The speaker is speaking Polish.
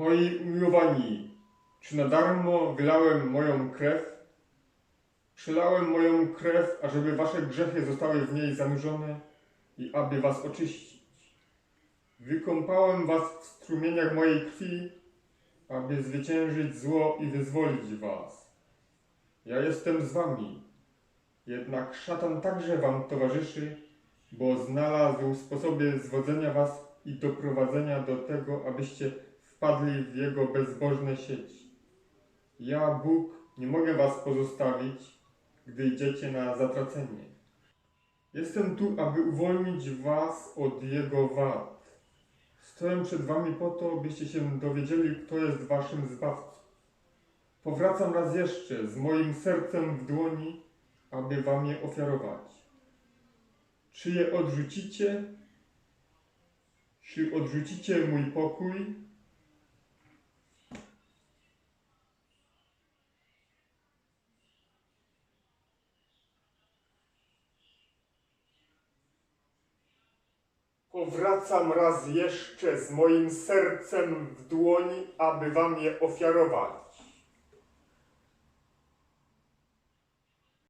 Moi umiłowani, czy na darmo wylałem moją krew? Przelałem moją krew, ażeby wasze grzechy zostały w niej zanurzone i aby was oczyścić. Wykąpałem was w strumieniach mojej krwi, aby zwyciężyć zło i wyzwolić was. Ja jestem z wami, jednak szatan także wam towarzyszy, bo znalazł sposoby zwodzenia was i doprowadzenia do tego, abyście wpadli w jego bezbożne sieci. Ja, Bóg, nie mogę was pozostawić, gdy idziecie na zatracenie. Jestem tu, aby uwolnić was od jego wad. Stoję przed wami po to, byście się dowiedzieli, kto jest waszym zbawcą. Powracam raz jeszcze z moim sercem w dłoni, aby wam je ofiarować. Czy je odrzucicie? Czy odrzucicie mój pokój? Powracam raz jeszcze z moim sercem w dłoni, aby wam je ofiarować.